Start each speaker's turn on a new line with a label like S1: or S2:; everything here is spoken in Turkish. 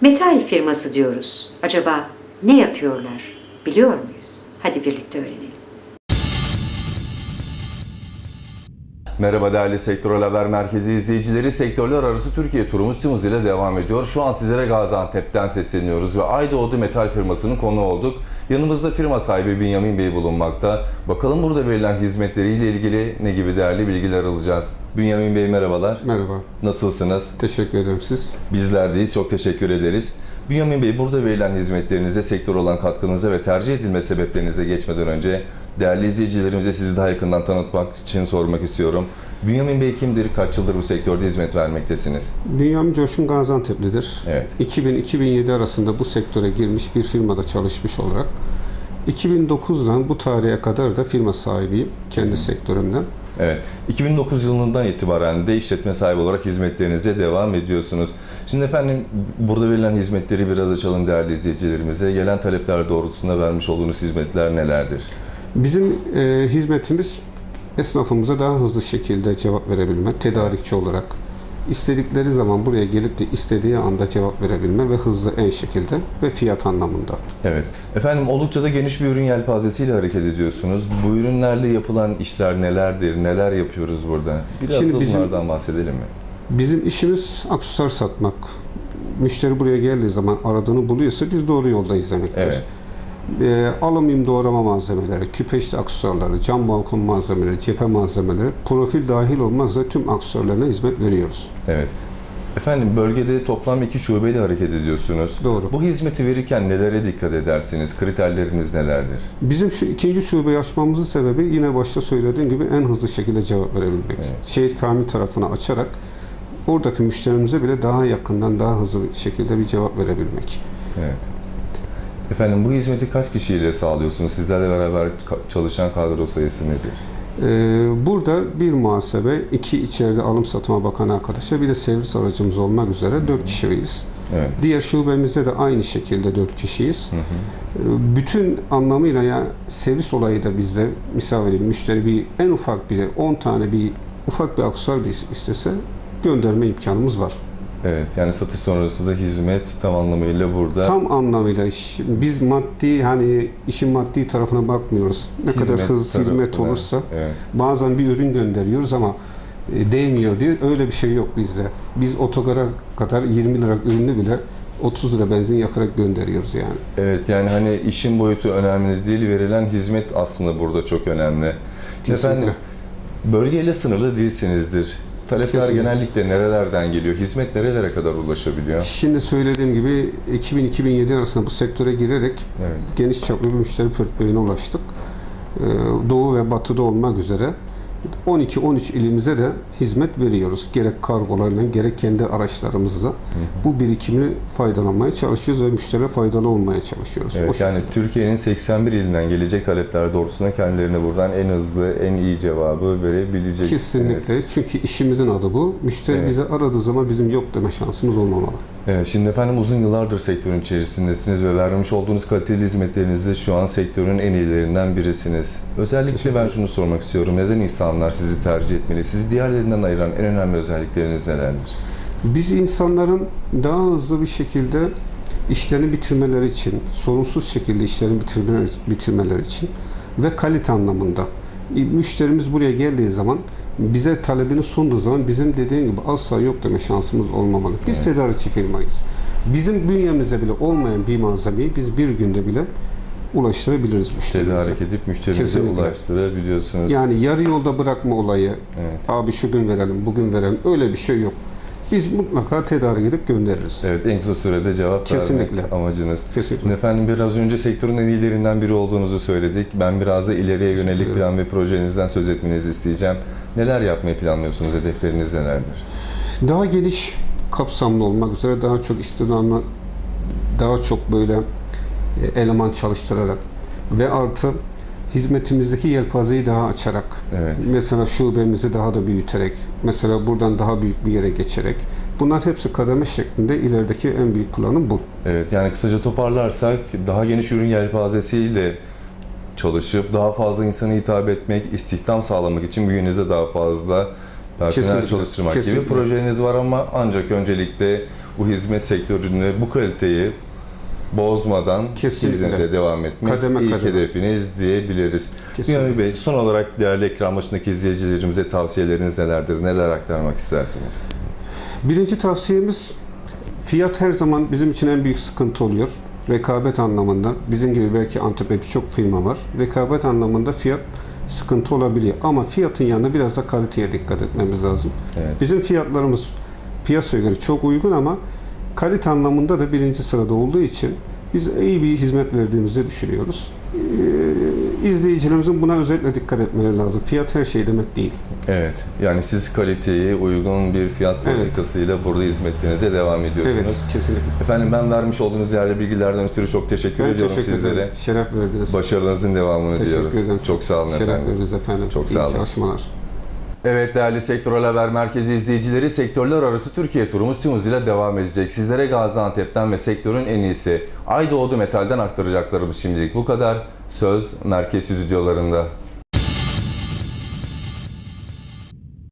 S1: Metal firması diyoruz. Acaba ne yapıyorlar? Biliyor muyuz? Hadi birlikte öğrenelim.
S2: Merhaba değerli Sektörel Haber Merkezi izleyicileri. Sektörler arası Türkiye turumuz Timuz ile devam ediyor. Şu an sizlere Gaziantep'ten sesleniyoruz ve Aydoğdu Metal firmasının konu olduk. Yanımızda firma sahibi Bünyamin Bey bulunmakta. Bakalım burada verilen hizmetleriyle ilgili ne gibi değerli bilgiler alacağız. Bünyamin Bey merhabalar.
S3: Merhaba,
S2: Nasılsınız?
S3: teşekkür ederim siz.
S2: Bizler deyiz. Çok teşekkür ederiz. Bünyamin Bey burada verilen hizmetlerinize, sektör olan katkınıza ve tercih edilme sebeplerinize geçmeden önce değerli izleyicilerimize sizi daha yakından tanıtmak için sormak istiyorum. Bünyamin Bey kimdir? Kaç yıldır bu sektörde hizmet vermektesiniz?
S3: Bünyamin Coşkun Gaziantep'lidir.
S2: Evet.
S3: 2000-2007 arasında bu sektöre girmiş bir firmada çalışmış olarak 2009'dan bu tarihe kadar da firma sahibiyim kendi sektörümden.
S2: Evet. 2009 yılından itibaren de işletme sahibi olarak hizmetlerinize devam ediyorsunuz. Şimdi efendim burada verilen hizmetleri biraz açalım değerli izleyicilerimize. Gelen talepler doğrultusunda vermiş olduğunuz hizmetler nelerdir?
S3: Bizim e, hizmetimiz esnafımıza daha hızlı şekilde cevap verebilme, tedarikçi olarak istedikleri zaman buraya gelip de istediği anda cevap verebilme ve hızlı en şekilde ve fiyat anlamında.
S2: Evet. Efendim oldukça da geniş bir ürün yelpazesiyle hareket ediyorsunuz. Bu ürünlerle yapılan işler nelerdir? Neler yapıyoruz burada? Biraz
S3: Şimdi
S2: da
S3: bizim-
S2: bunlardan bahsedelim mi?
S3: Bizim işimiz aksesuar satmak. Müşteri buraya geldiği zaman aradığını buluyorsa biz doğru yoldayız demektir.
S2: Evet.
S3: Ee, alüminyum doğrama malzemeleri, küpeşli aksesuarları, cam balkon malzemeleri, cephe malzemeleri, profil dahil olmaz da tüm aksesuarlarına hizmet veriyoruz.
S2: Evet. Efendim bölgede toplam iki şubeyle hareket ediyorsunuz.
S3: Doğru.
S2: Bu hizmeti verirken nelere dikkat edersiniz? Kriterleriniz nelerdir?
S3: Bizim şu ikinci şubeyi açmamızın sebebi yine başta söylediğim gibi en hızlı şekilde cevap verebilmek.
S2: Evet.
S3: Şehit Kamil tarafına açarak oradaki müşterimize bile daha yakından, daha hızlı bir şekilde bir cevap verebilmek.
S2: Evet. Efendim bu hizmeti kaç kişiyle sağlıyorsunuz? Sizlerle beraber çalışan kadro sayısı nedir?
S3: Ee, burada bir muhasebe, iki içeride alım satıma bakan arkadaşlar, bir de servis aracımız olmak üzere dört kişiyiz.
S2: Evet.
S3: Diğer şubemizde de aynı şekilde dört kişiyiz.
S2: Hı hı.
S3: Ee, Bütün anlamıyla ya servis olayı da bizde misal vereyim müşteri bir en ufak bir 10 tane bir ufak bir aksesuar bir istese gönderme imkanımız var.
S2: Evet yani satış sonrası da hizmet tam anlamıyla burada.
S3: Tam anlamıyla iş- biz maddi hani işin maddi tarafına bakmıyoruz. Ne kadar
S2: Hizmet
S3: hız hizmet
S2: tarafına.
S3: olursa
S2: Evet.
S3: bazen bir ürün gönderiyoruz ama e, değmiyor diye öyle bir şey yok bizde. Biz otogara kadar 20 lira ürünü bile 30 lira benzin yakarak gönderiyoruz yani.
S2: Evet yani hani işin boyutu önemli değil, verilen hizmet aslında burada çok önemli.
S3: Kesinlikle.
S2: Efendim bölgeyle sınırlı değilsinizdir. Talepler
S3: Kesinlikle.
S2: genellikle nerelerden geliyor? Hizmet nerelere kadar ulaşabiliyor?
S3: Şimdi söylediğim gibi 2000-2007 arasında bu sektöre girerek
S2: Evet.
S3: geniş çaplı bir müşteri portföyüne ulaştık. Ee, Doğu ve batıda olmak üzere 12-13 ilimize de hizmet veriyoruz. Gerek kargolarla gerek kendi araçlarımızla. Bu birikimini faydalanmaya çalışıyoruz ve müşterilere faydalı olmaya çalışıyoruz. O
S2: Evet, yani. Türkiye'nin 81 ilinden gelecek talepler doğrultusunda kendilerine buradan en hızlı, en iyi cevabı verebileceksiniz.
S3: Kesinlikle. Çünkü işimizin adı bu. Müşteri
S2: Evet.
S3: bize aradığı zaman bizim yok deme şansımız olmamalı.
S2: Evet, şimdi efendim uzun yıllardır sektörün içerisindesiniz ve vermiş olduğunuz kaliteli hizmetlerinizle şu an sektörün en iyilerinden birisiniz. Özellikle ben şunu sormak istiyorum. Neden insanlar sizi tercih etmeli? Sizi diğerlerinden ayıran en önemli özellikleriniz nelerdir?
S3: Biz insanların daha hızlı bir şekilde işlerini bitirmeleri için, sorunsuz şekilde işlerini bitirmeleri, bitirmeleri için ve kalite anlamında. E, Müşterimiz buraya geldiği zaman bize talebini sunduğu zaman bizim dediğim gibi asla yok deme şansımız olmamalı. Biz
S2: Evet.
S3: tedarikçi firmayız. Bizim bünyemizde bile olmayan bir malzemeyi biz bir günde bile ulaştırabiliriz müşterimize.
S2: Tedarik edip müşterinize
S3: Kesinlikle.
S2: ulaştırabiliyorsunuz.
S3: Yani yarı yolda bırakma olayı,
S2: Evet.
S3: abi şu gün verelim, bugün verelim öyle bir şey yok. Biz mutlaka tedarik edip göndeririz.
S2: Evet, en kısa sürede cevap
S3: Kesinlikle.
S2: vermek amacınız.
S3: Kesinlikle.
S2: Efendim biraz önce sektörün en iyilerinden biri olduğunuzu söyledik. Ben biraz da ileriye yönelik plan ve projenizden söz etmenizi isteyeceğim. Neler yapmayı planlıyorsunuz? Hedefleriniz nelerdir?
S3: Daha geniş kapsamlı olmak üzere daha çok istihdamlı, daha çok böyle e, eleman çalıştırarak ve artı hizmetimizdeki yelpazeyi daha açarak,
S2: Evet.
S3: mesela şubemizi daha da büyüterek, mesela buradan daha büyük bir yere geçerek, bunlar hepsi kademe şeklinde ilerideki en büyük planım bu.
S2: Evet yani kısaca toparlarsak daha geniş ürün yelpazesiyle çalışıp daha fazla insana hitap etmek, istihdam sağlamak için bünyenize daha fazla personel
S3: Kesinlikle,
S2: çalıştırmak gibi
S3: kesinlikle.
S2: projeniz var ama ancak öncelikle bu hizmet sektöründe bu kaliteyi bozmadan
S3: Kesinlikle.
S2: hizmete devam etmek
S3: Kademe
S2: ilk
S3: kademe.
S2: hedefiniz diyebiliriz. Bünyamin Bey son olarak değerli ekran başındaki izleyicilerimize tavsiyeleriniz nelerdir? Neler aktarmak istersiniz?
S3: Birinci tavsiyemiz fiyat her zaman bizim için en büyük sıkıntı oluyor. Rekabet anlamında bizim gibi belki Antep'te birçok firma var. Rekabet anlamında fiyat sıkıntı olabiliyor. Ama fiyatın yanında biraz da kaliteye dikkat etmemiz lazım.
S2: Evet.
S3: Bizim fiyatlarımız piyasaya göre çok uygun ama kalite anlamında da birinci sırada olduğu için biz iyi bir hizmet verdiğimizi düşünüyoruz. Ee, izleyicilerimizin buna özellikle dikkat etmeleri lazım. Fiyat her şey demek değil.
S2: Evet. Yani siz kaliteyi uygun bir fiyat
S3: Evet.
S2: politikasıyla burada hizmetlerinize devam ediyorsunuz.
S3: Evet, kesinlikle.
S2: Efendim ben vermiş olduğunuz değerli bilgilerden ötürü çok teşekkür
S3: Ben
S2: ediyorum
S3: teşekkür
S2: sizlere.
S3: ederim. Şeref verdiniz.
S2: Başarılarınızın devamını diliyoruz.
S3: Teşekkür ederim.
S2: Çok sağ olun
S3: Şeref
S2: efendim.
S3: veririz efendim.
S2: Çok
S3: İyi
S2: sağ olun.
S3: çalışmalar.
S2: Evet değerli Sektörel Haber Merkezi izleyicileri sektörler arası Türkiye turumuz tüm hızıyla devam edecek. Sizlere Gaziantep'ten ve sektörün en iyisi Aydoğdu Metal'den aktaracaklarımız şimdilik bu kadar. Söz merkez stüdyolarında.